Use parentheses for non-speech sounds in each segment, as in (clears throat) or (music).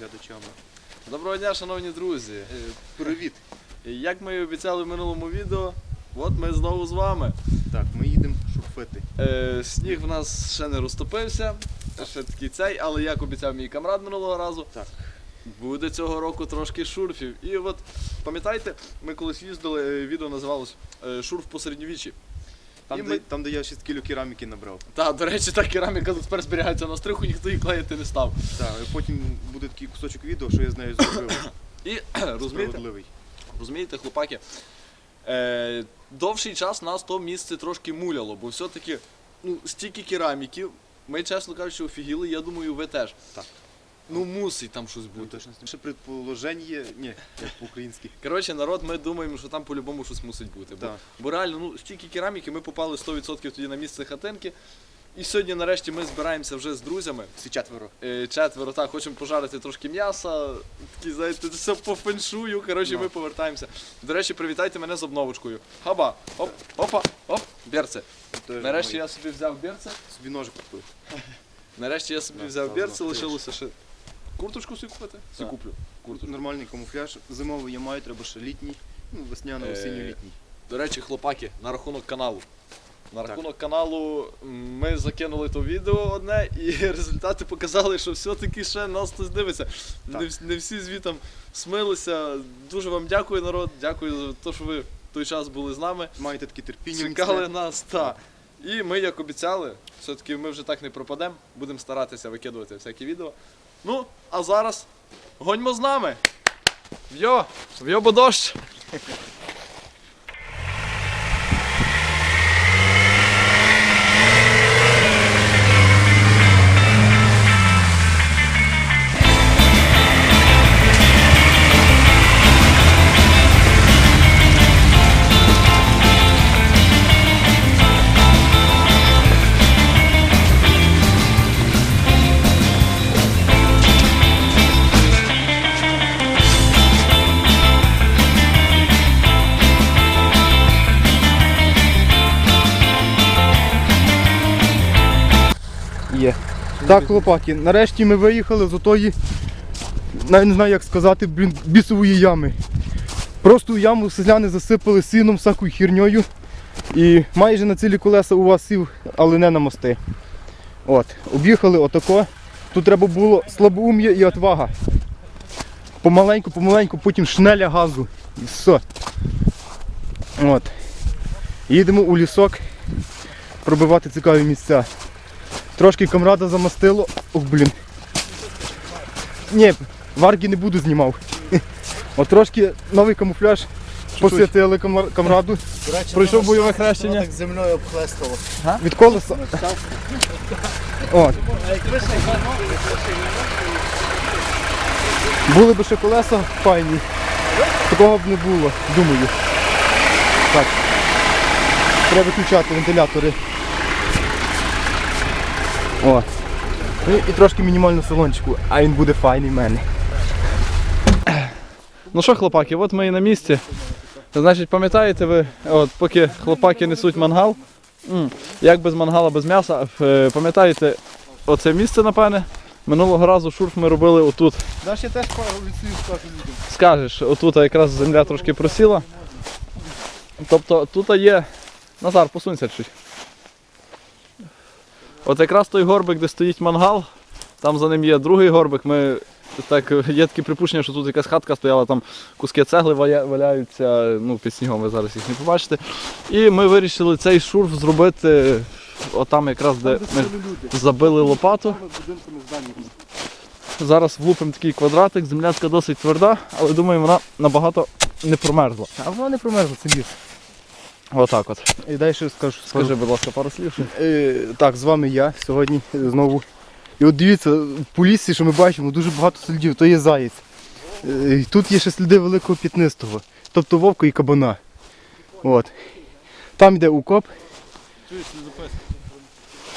глядачами. Доброго дня, шановні друзі. Е, Привіт! Як ми і обіцяли в минулому відео, от ми знову з вами. Так, ми їдемо шурфити. Е, сніг в нас ще не розтопився, ще такий цей, але як обіцяв мій камрад минулого разу, Так. буде цього року трошки шурфів. І от пам'ятаєте, ми колись їздили, е, відео називалось е, Шурф по середньовіччі. Там, І де, ми- там, де я 6 кіло кераміки набрав. Та, до речі, та кераміка тепер зберігається на стриху, ніхто її клеїти не став. Так, і потім буде такий кусочок відео, що я з нею зробив. І (clears throat) розумієте, Справедливий. Розумієте, хлопаки, е, довший час нас то місце трошки муляло, бо все-таки ну, стільки кераміків, ми, чесно кажучи, офігіли, я думаю, ви теж. Так. Ну, мусить там щось Ну, бути. Ще предположення є. Ні, як по-українськи. (laughs) Коротше, народ, ми думаємо, що там по-любому щось мусить бути. Бо, Так. бо реально, ну, стільки кераміки, ми попали 100% тоді на місце хатинки. І сьогодні, нарешті, ми збираємося вже з друзями. Всі четверо. Е, Четверо, так, хочемо пожарити трошки м'яса, такі, знаєте, все по феншую. Коротше, Ну. ми повертаємося. До речі, привітайте мене з обновочкою. Хаба, оп, опа, оп, берце. Теж Нарешті мої. я собі взяв берце. собі ножик купив. Нарешті я собі взяв берце, лишилося ще. Курточку собі купити? Собі Так. куплю. Курточку. Нормальний камуфляж. Зимовий я маю, треба ще літній. Ну, весняно, Е, осінньо-літній. До речі, хлопаки, на рахунок каналу. На рахунок каналу м, ми закинули то відео одне, і (laughs) результати показали, що все-таки ще нас хтось дивиться. Не, вс- не всі звітом смилися. Дуже вам дякую, народ. Дякую за те, що ви в той час були з нами. Маєте таке терпіння. Чекали міцне. нас, так. І ми, як обіцяли, все-таки ми вже так не пропадемо. Будемо старатися викидувати всякі відео. Ну, а зараз гоньмо з нами. Вйо! Вйо, бо дощ! Є. Так, хлопаки, нарешті ми виїхали з отої, не знаю як сказати, бісової ями. Просто яму селяни засипали сіном, всякою хірньою. І майже на цілі колеса у вас сів, але не на мости. От, об'їхали отако. Тут треба було слабоум'я і отвага. Помаленьку, помаленьку, потім шнеля газу. І все. От. Їдемо у лісок пробивати цікаві місця. Трошки камрада замастило. Ох, блін. Ні, варки не буду знімав. (laughs) От трошки новий камуфляж посвятили камар- камраду. Пройшов бойове хрещення. Так землею обхлестало. Від колеса. От. Були б ще колеса файні. Такого б не було, думаю. Так. Треба виключати вентилятори. О. Ну, і трошки мінімально салончику, а він буде файний в мене. Ну що, хлопаки, от ми і на місці. Значить, пам'ятаєте ви, от поки хлопаки несуть мангал, як без мангала, без м'яса, е, пам'ятаєте оце місце, напевне? Минулого разу шурф ми робили отут. Даш я теж пару лісів скажу людям. Скажеш, отут якраз земля трошки просіла. Тобто тут є. Назар, посунься чуть. От якраз той горбик, де стоїть мангал, там за ним є другий горбик. Ми так є таке припущення, що тут якась хатка стояла, там куски цегли валяються, ну під снігом ви зараз їх не побачите. І ми вирішили цей шурф зробити отам якраз де ми забили лопату. Зараз влупимо такий квадратик, земля така досить тверда, але думаю, вона набагато не промерзла. А воно не промерзло, це ліс. Отак от. І далі скажу. скажу. Скажи, будь ласка, пару слів. Е, так, з вами я сьогодні знову. І от дивіться, по лісі, що ми бачимо, дуже багато слідів, то є заєць. Е, і тут є ще сліди великого п'ятнистого, тобто вовка і кабана. От. Там йде укоп.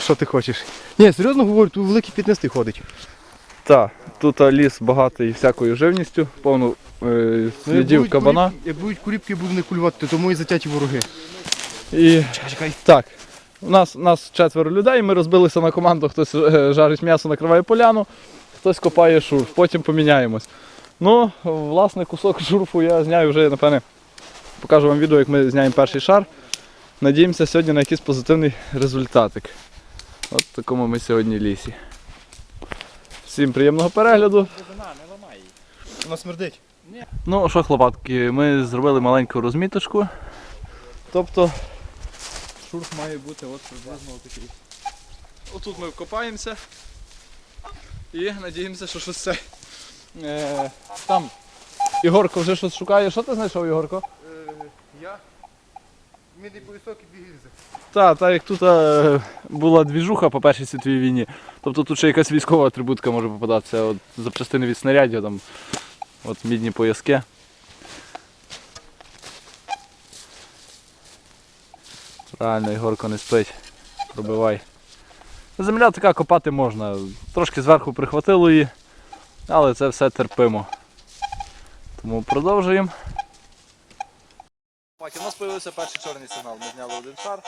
Що ти хочеш? Ні, серйозно говорю, тут великий п'ятнистий ходить. Так, тут ліс багатий всякою живністю, повно е, Ну, слідів будуть кабана. куріп- Як будуть куріпки, не кулювати, тому і затяті вороги. І так, у нас, у нас четверо людей, ми розбилися на команду, хтось е, жарить м'ясо, накриває поляну, хтось копає шурф, потім поміняємось. Ну, власне, кусок (laughs) шурфу я зняю вже, напевне, покажу вам відео, як ми зняємо перший шар. Надіємося сьогодні на якийсь позитивний результатик. От в такому ми сьогодні лісі. Всім приємного перегляду. Вона смердить. Ну що, хлопатки, ми зробили маленьку розміточку. Тобто шурф має бути от приблизно такий. Отут ми вкопаємося і надіємося, що щось це. Е, там Ігорко вже щось шукає. Що ти знайшов, Ігорко? Я? Мідний поясок і дві. Так, так як тут е, була двіжуха по першій світовій війні, тобто тут ще якась військова атрибутика може попадатися. От, запчастини від снарядів, там, от мідні пояски. Правильно, Ігорко не спить. Пробивай. Земля така копати можна. Трошки зверху прихватило її, але це все терпимо. Тому продовжуємо. Так, у нас з'явився перший чорний сигнал. Ми зняли один шар.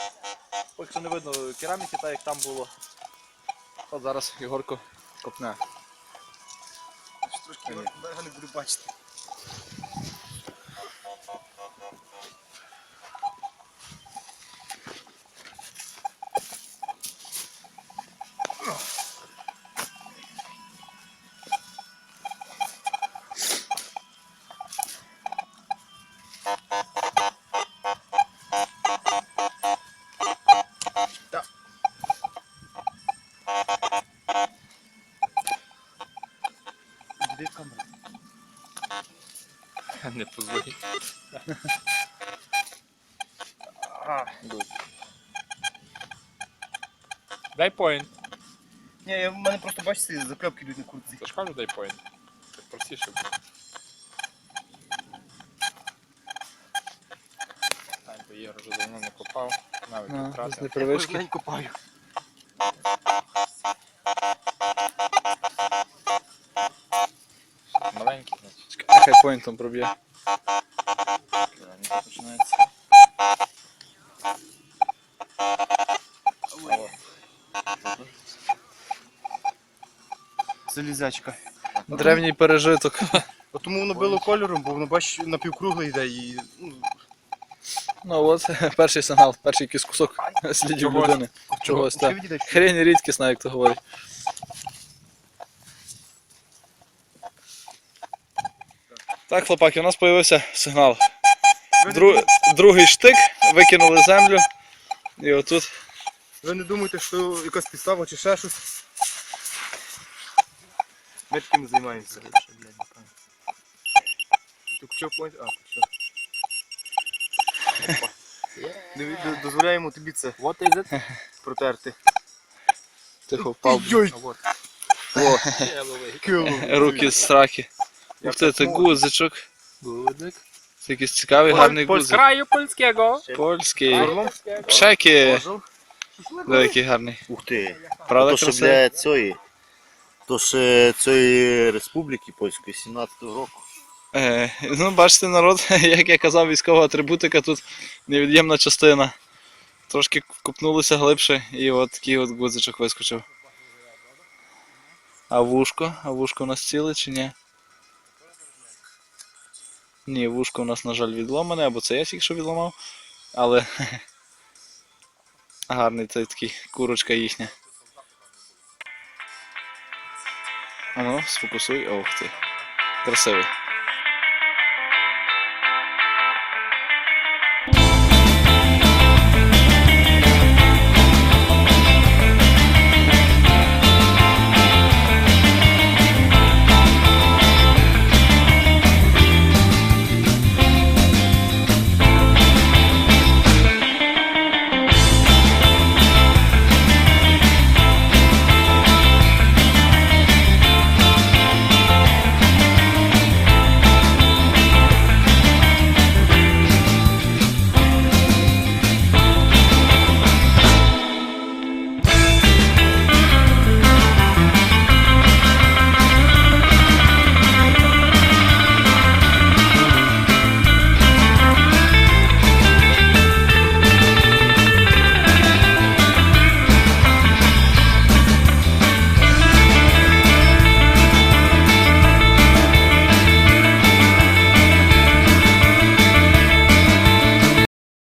Поки що не видно кераміки, так як там було. От зараз Ігорко копне. Трошки берега не буду бачити. Дай поінт. Ні, я, в мене просто бачите, заклепки йдуть на куртці. Я ж кажу, дай поінт. Так простіше буде. Бо Ігор вже давно не копав, навіть А, втратив. з непривички. Кожен день копаю. Маленький, значить. Нехай поінтом проб'є. Залізячка. Древній пережиток. От тому воно било кольором, бо воно бач напівкругле йде і. Ну, Ну от (laughs) перший сигнал, перший якийсь кусок (laughs) слідів Чогось. людини. Чогось так. що- Хрень рідкісна, як то говорять. Так, хлопаки, у нас з'явився сигнал. Ви не Дру... Другий штик, викинули землю. І отут. Ви не думайте, що якась підстава чи ще щось. Ми таким займаємося. Ти почав point? А, почав. Диві- д- Дозволяємо тобі це What is it? протерти. Тихо впав. Йой! Вот. О, Кило. руки з страхи. Ух ти, це гудзичок. Гудик. Це якийсь цікавий, гарний З гудзик. краю польського. Польський. Чеки. Великий гарний. Ух ти. Правда, то, що красивий? для цієї, то ще цієї республіки польської 17-го року. Е, ну, бачите, народ, (laughs) як я казав, військова атрибутика тут невід'ємна частина. Трошки купнулися глибше і от такий от гудзичок вискочив. А вушко? А вушко у нас ціле чи ні? Ні, вушко у нас, на жаль, відломане, або це я тільки що відламав. Але (laughs) гарний цей такий курочка їхня. А ну, сфокусуй. Ох ти. Красивий.